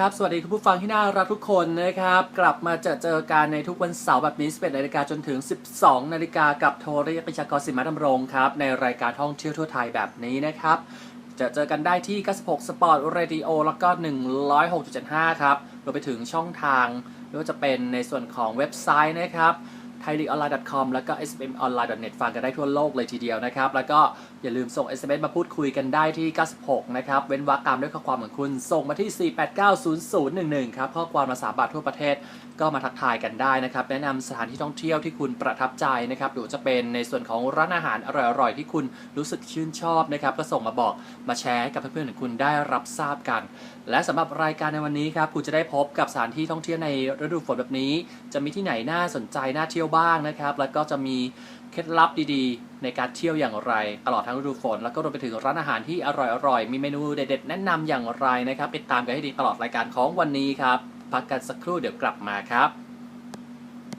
ครับ สวัสดีคุณผู้ฟังที่น่ารักทุกคนนะครับ กลับมาเจอเจอกันในทุกวันเสาร์แบบนี้11นาฬิกาจนถึง 12นาฬิกากับโทรเรียกประชากรสิมาดำรงครับ ในรายการท่องเที่ยวทั่วไทยแบบนี้นะครับ จะเจอกันได้ที่ 96 Sport Radio แล้วก็ 106.75 ครับรวมไปถึงช่องทางไม่ว่าจะเป็นในส่วนของเว็บไซต์นะครับ t h a i l e a o n l i n e c o m แล้วก็ smonline.net ฟังกันได้ทั่วโลกเลยทีเดียวนะครับ แล้วก็อย่าลืมส่ง SMS มาพูดคุยกันได้ที่ 96 นะครับ เว้นวรรคตามด้วยข้อความของคุณ ส่งมาที่ 4890011 ครับ ข้อความมาสาบาททั่วประเทศก็มาทักทายกันได้นะครับ แนะนำสถานที่ท่องเที่ยวที่คุณประทับใจนะครับหรือจะเป็นในส่วนของร้านอาหารอร่อยๆ ที่คุณรู้สึกชื่นชอบนะครับ ก็ส่งมาบอกมาแชร์ให้กับเพื่อนๆของคุณได้รับทราบกัน และสำหรับรายการในวันนี้ครับคุณจะได้พบกับสถานที่ท่องเที่ยวในฤดูฝนแบบนี้ จะมีที่ไหนน่าสนใจน่าเที่ยวบ้างนะครับ แล้วก็จะมีเคล็ดลับดีๆ ในการเที่ยวอย่างไร ตลอดทั้งฤดูฝน แล้วก็รวมไปถึงร้านอาหารที่อร่อยๆ มีเมนูเด็ดๆ แนะนำอย่างไรนะครับติดตามกันให้ดีตลอดรายการของวันนี้ครับ พักกันสักครู่เดี๋ยวกลับมาครับ